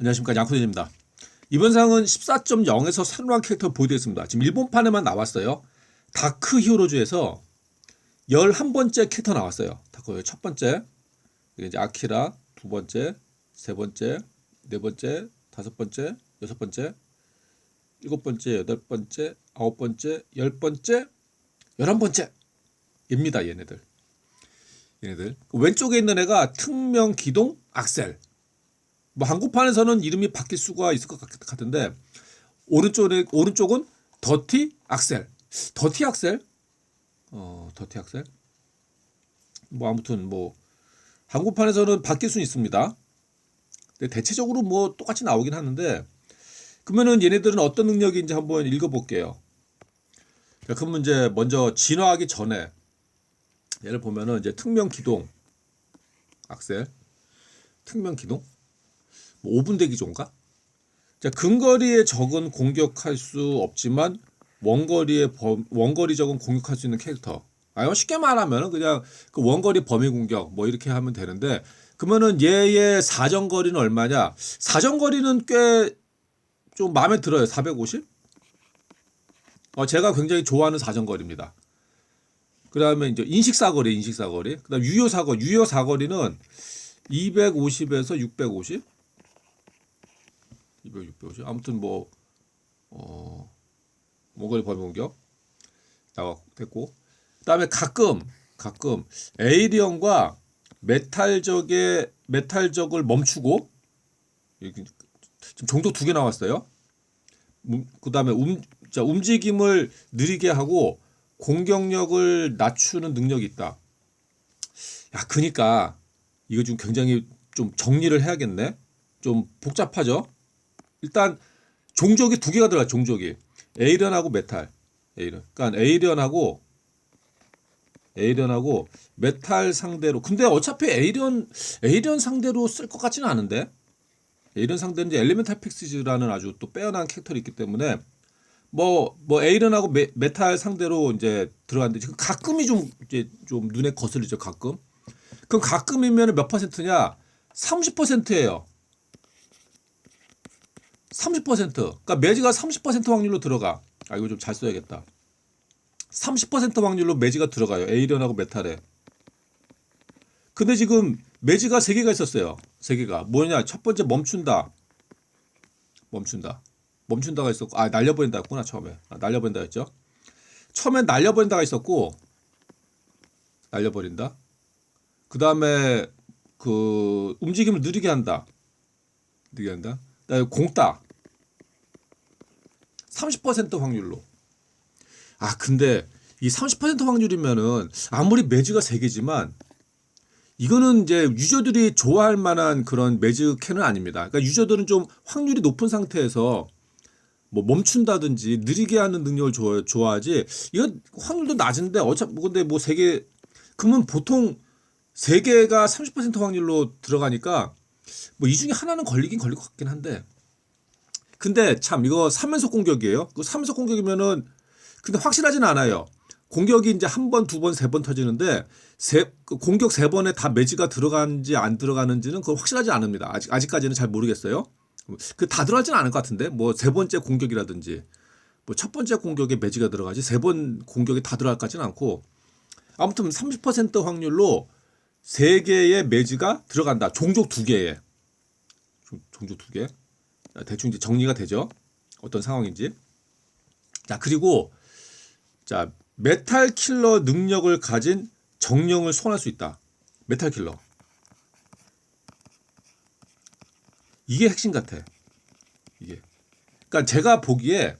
안녕하십니까 양코den입니다. 이번 상은 14.0에서 새로운 캐릭터 보여드리겠습니다. 지금 일본판에만 나왔어요. 다크 히어로즈에서 11번째 캐릭터 나왔어요. 다크 첫 번째, 이제 아키라, 두 번째, 세 번째, 네 번째, 다섯 번째, 여섯 번째, 일곱 번째, 여덟 번째, 아홉 번째, 열 번째, 열한 번째입니다. 얘네들. 얘네들. 그 왼쪽에 있는 애가 특명 기동 악셀. 뭐 한국판에서는 이름이 바뀔 수가 있을 것 같- 같은데 오른쪽에 오른쪽은 더티 악셀. 더티 악셀? 어, 더티 악셀. 뭐 아무튼 뭐 한국판에서는 바뀔 수는 있습니다. 근데 대체적으로 뭐 똑같이 나오긴 하는데 그러면은 얘네들은 어떤 능력인지 한번 읽어볼게요. 자, 그러면 이제 먼저 진화하기 전에 얘를 보면은 이제 특명 기동 악셀, 특명 기동, 뭐 5분 대기종가? 자, 근거리의 적은 공격할 수 없지만 원거리의 범, 원거리 적은 공격할 수 있는 캐릭터. 아, 쉽게 말하면은 그냥 그 원거리 범위 공격 뭐 이렇게 하면 되는데 그러면은 얘의 사정 거리는 얼마냐? 사정 거리는 꽤 좀 마음에 들어요. 450? 어, 제가 굉장히 좋아하는 사정 거리입니다. 그다음에 이제 인식 사거리, 인식 사거리. 그다음 유효 사거, 유효 사거리는 250에서 650. 200, 650. 아무튼 뭐 어, 범위 공격 나와 됐고. 그 다음에 가끔 가끔 에이리언과 메탈적의 메탈적을 멈추고 지금 종족 두 개 나왔어요. 음, 그다음에 움, 자, 움직임을 느리게 하고 공격력을 낮추는 능력이 있다. 야, 그니까 이거 좀 굉장히 좀 정리를 해야겠네. 좀 복잡하죠. 일단 종족이 두 개가 들어가. 종족이 에이리언하고 메탈. 에이리언. 그러니까 에이리언하고 에이리언하고 메탈 상대로. 근데 어차피 에이리언 에이리언 상대로 쓸 것 같지는 않은데. 에이리언 상대는 이제 엘리멘탈 픽시즈라는 아주 또 빼어난 캐릭터가 있기 때문에 뭐, 뭐, 에이런하고 메, 메탈 상대로 이제 들어갔는데, 지금 가끔이 좀, 이제 좀 눈에 거슬리죠, 가끔. 그럼 가끔이면 몇 퍼센트냐? 30%예요. 30%. 그러니까 매지가 30% 확률로 들어가. 아, 이거 좀 잘 써야겠다. 30% 확률로 매지가 들어가요. 에이런하고 메탈에. 근데 지금 매지가 3개가 있었어요. 3개가. 뭐냐? 첫 번째 멈춘다. 멈춘다. 멈춘다가 있었고 아 날려버린다 했구나 처음에 아, 날려버린다 했죠 처음엔 날려버린다가 있었고 날려버린다 그 다음에 그 움직임을 느리게 한다 느리게 한다 공따 30% 확률로 아 근데 이 30% 확률이면은 아무리 매즈가 세 개지만 이거는 이제 유저들이 좋아할 만한 그런 매즈 캔은 아닙니다. 그러니까 유저들은 좀 확률이 높은 상태에서 뭐 멈춘다든지 느리게 하는 능력을 좋아, 좋아하지 이건 확률도 낮은데 어차피 근데 뭐 세 개 그러면 보통 세 개가 30% 확률로 들어가니까 뭐 이 중에 하나는 걸리긴 걸릴 것 같긴 한데 근데 참 이거 3연속 공격이에요. 그 3연속 공격이면은 근데 확실하진 않아요. 공격이 이제 한 번, 두 번, 세 번 터지는데 세, 그 공격 세 번에 다 매지가 들어가는지 안 들어가는지는 그건 확실하지 않습니다. 아직 아직까지는 잘 모르겠어요. 그 다 들어가지는 않을 것 같은데 뭐 세 번째 공격이라든지 뭐 첫 번째 공격에 매지가 들어가지 세 번 공격이 다 들어갈 것 같지는 않고 아무튼 30% 확률로 세 개의 매지가 들어간다. 종족 두 개에 종- 종족 두 개. 자, 대충 이제 정리가 되죠. 어떤 상황인지. 자 그리고 자 메탈 킬러 능력을 가진 정령을 소환할 수 있다. 메탈 킬러. 이게 핵심 같아. 이게. 그러니까 제가 보기에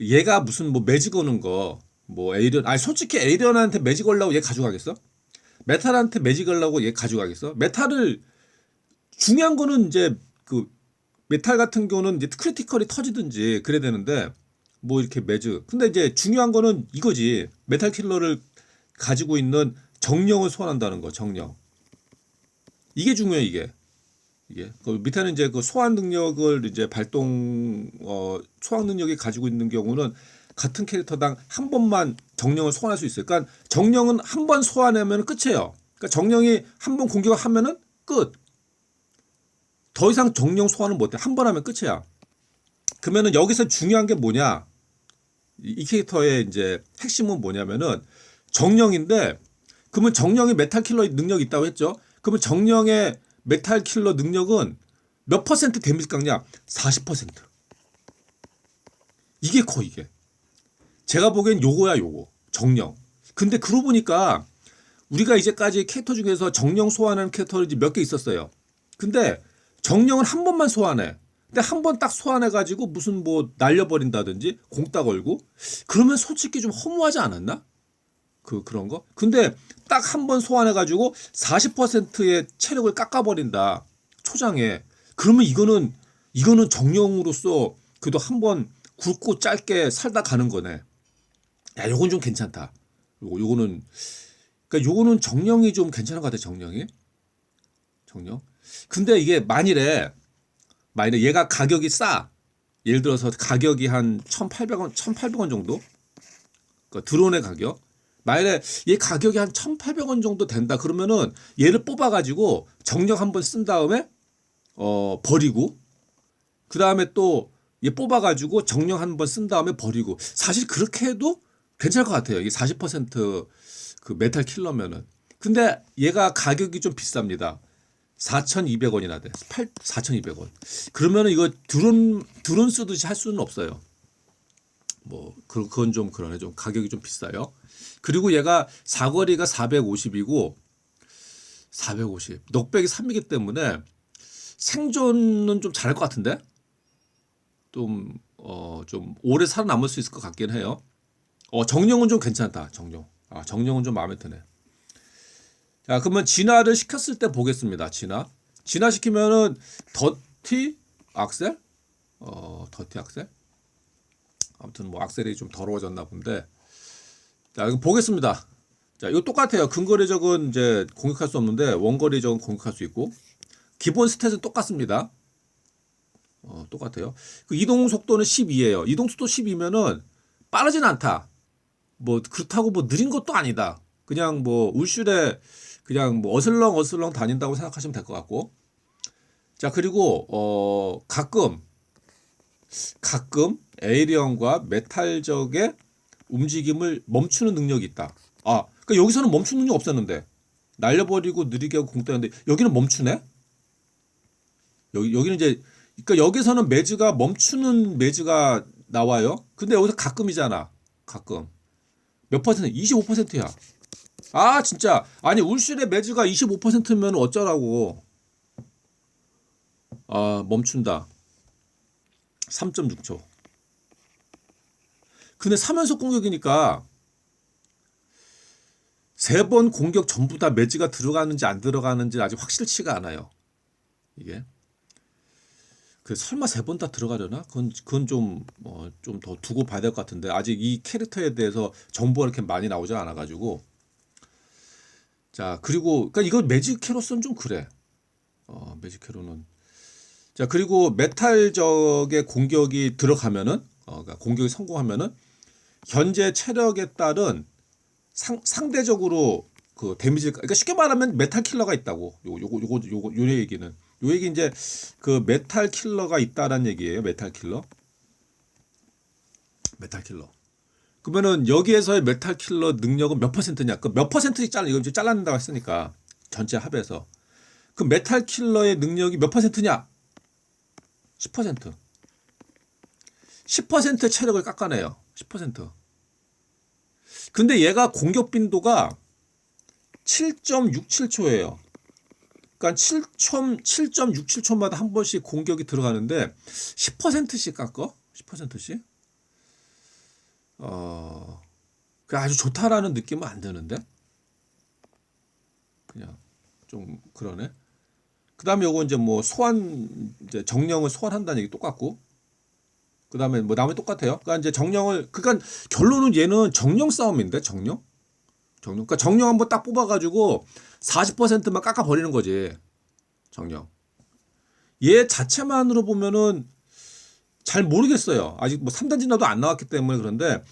얘가 무슨 뭐 매직 오는 거, 뭐 에이리언, 아니 솔직히 에이리언한테 매직 걸라고 얘 가져가겠어? 메탈한테 매직 걸라고 얘 가져가겠어? 메탈을 중요한 거는 이제 그 메탈 같은 경우는 이제 크리티컬이 터지든지 그래야 되는데 뭐 이렇게 매즈. 근데 이제 중요한 거는 이거지. 메탈 킬러를 가지고 있는 정령을 소환한다는 거, 정령. 이게 중요해, 이게. 이게 그 밑에는 이제 그 소환 능력을 이제 발동 어 소환 능력이 가지고 있는 경우는 같은 캐릭터당 한 번만 정령을 소환할 수 있어요. 그러니까 정령은 한 번 소환하면 끝이에요. 그러니까 정령이 한 번 공격을 하면은 끝. 더 이상 정령 소환은 못해. 한 번 하면 끝이야. 그러면은 여기서 중요한 게 뭐냐? 이, 이 캐릭터의 이제 핵심은 뭐냐면은 정령인데 그러면 정령이 메탈 킬러 능력이 있다고 했죠. 그러면 정령의 메탈 킬러 능력은 몇 퍼센트 데미지 깎냐? 40%. 이게 커 이게. 제가 보기엔 요거야 요거. 정령. 근데 그러고 보니까 우리가 이제까지 캐릭터 중에서 정령 소환하는 캐릭터들이 몇개 있었어요. 근데 정령은 한 번만 소환해. 근데 한 번 딱 소환해 가지고 무슨 뭐 날려버린다든지 공따 걸고 그러면 솔직히 좀 허무하지 않았나? 그 그런 거. 근데 딱 한 번 소환해 가지고 40%의 체력을 깎아 버린다. 초장에. 그러면 이거는 이거는 정령으로서 그래도 한 번 굵고 짧게 살다 가는 거네. 야, 요건 좀 괜찮다. 요거 요거는 그러니까 요거는 정령이 좀 괜찮은 것 같아. 정령이. 정령. 근데 이게 만일에 만일에 얘가 가격이 싸. 예를 들어서 가격이 한 1,800원, 1,800원 정도? 그 드론의 가격. 만약에 얘 가격이 한 1,800원 정도 된다 그러면은 얘를 뽑아 가지고 정령 한번 쓴 다음에 어 버리고 그다음에 또 얘 뽑아 가지고 정령 한번 쓴 다음에 버리고 사실 그렇게 해도 괜찮을 것 같아요. 이게 40%그 메탈 킬러면은. 근데 얘가 가격이 좀 비쌉니다. 4,200원이나 돼. 8 4,200원. 그러면은 이거 드론 드론 쓰듯이 할 수는 없어요. 뭐 그- 그건 좀 그러네. 좀 가격이 좀 비싸요. 그리고 얘가 사거리가 450이고 450. 넉백이 3이기 때문에 생존은 좀 잘할 것 같은데? 좀, 어, 좀 오래 살아남을 수 있을 것 같긴 해요. 어, 정령은 좀 괜찮다. 정령. 아, 정령은 좀 마음에 드네. 자, 그러면 진화를 시켰을 때 보겠습니다. 진화. 진화 시키면은 더티 악셀? 어, 더티 악셀? 아무튼 뭐 악셀이 좀 더러워졌나 본데. 자, 이거 보겠습니다. 자, 이거 똑같아요. 근거리적은 이제 공격할 수 없는데 원거리적은 공격할 수 있고 기본 스탯은 똑같습니다. 어, 똑같아요. 그 이동 속도는 12예요. 이동 속도 12면은 빠르진 않다. 뭐 그렇다고 뭐 느린 것도 아니다. 그냥 뭐 울슐에 그냥 뭐 어슬렁 어슬렁 다닌다고 생각하시면 될 것 같고. 자, 그리고 어 가끔 가끔 에이리언과 메탈적의 움직임을 멈추는 능력이 있다. 아, 그러니까 여기서는 멈추는 능력 없었는데 날려버리고 느리게 하고 공 따는데 여기는 멈추네. 여기 여기는 이제 그러니까 여기서는 매즈가 멈추는 매즈가 나와요. 근데 여기서 가끔이잖아. 가끔 몇 퍼센트? 25%야. 아 진짜 아니 울실의 매즈가 25%면 어쩌라고? 아 멈춘다. 3.6초. 근데 3연속 공격이니까 세 번 공격 전부 다 매지가 들어가는지 안 들어가는지 아직 확실치가 않아요. 이게. 그 설마 세 번 다 들어가려나? 그건 그건 좀어좀 더 두고 봐야 될 것 같은데 아직 이 캐릭터에 대해서 정보가 이렇게 많이 나오지 않아 가지고 자 그리고 그러니까 이거 매직캐로서는 좀 그래. 어 매직캐로는. 자 그리고 메탈적의 공격이 들어가면은 어 그러니까 공격이 성공하면은 현재 체력에 따른 상, 상대적으로 그 데미지 그러니까 쉽게 말하면 메탈 킬러가 있다고. 요거 요거 요거 요거 요 얘기는. 요 얘기 이제 그 메탈 킬러가 있다라는 얘기예요 메탈 킬러. 메탈 킬러 그러면은 여기에서의 메탈 킬러 능력은 몇 퍼센트냐 그 몇 퍼센트씩 잘라 이거 이제 잘라낸다고 했으니까 전체 합해서 그 메탈 킬러의 능력이 몇 퍼센트냐 10% 10% 체력을 깎아내요 10% 근데 얘가 공격 빈도가 7.67초예요. 그러니까 7점 7.67초마다 한 번씩 공격이 들어가는데 10%씩 깎어? 10%씩? 어. 그 아주 좋다라는 느낌은 안 드는데. 그냥 좀 그러네. 그다음에 요거 이제 뭐 소환 이제 정령을 소환한다는 얘기 똑같고 그다음에 뭐 나머지 똑같아요. 그러니까 이제 정령을 그러니까 결론은 얘는 정령 싸움인데 정령? 정령. 그러니까 정령 한번 딱 뽑아가지고 40%만 깎아 버리는 거지. 정령. 얘 자체만으로 보면은 잘 모르겠어요. 아직 뭐 3단 진화도 안 나왔기 때문에 그런데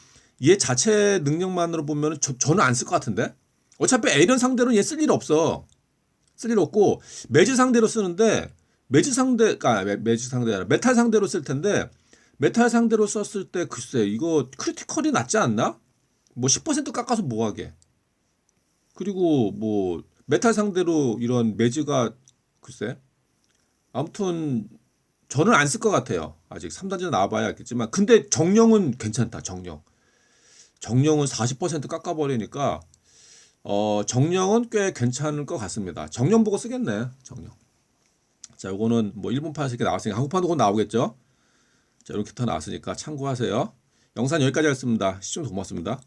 얘 자체 능력만으로 보면은 저, 저는 안 쓸 것 같은데. 어차피 에이런 상대로는 얘쓸 일 없어. 쓸 일 없고 매즈 상대로 쓰는데 매지 상대가 매- 매지 상대가 아니라 메탈 상대로 쓸 텐데 메탈 상대로 썼을 때 글쎄 이거 크리티컬이 낫지 않나? 뭐 10% 깎아서 뭐 하게? 그리고 뭐 메탈 상대로 이런 매즈가 글쎄 아무튼 저는 안 쓸 것 같아요. 아직 3단지 나와봐야 알겠지만 근데 정령은 괜찮다. 정령 정령은 40% 깎아버리니까 어 정령은 꽤 괜찮을 것 같습니다. 정령 보고 쓰겠네. 정령. 자, 요거는 뭐 일본판에서 이렇게 나왔으니까 한국판도 곧 나오겠죠. 자, 이렇게 더 나왔으니까 참고하세요. 영상 여기까지 하겠습니다. 시청 고맙습니다.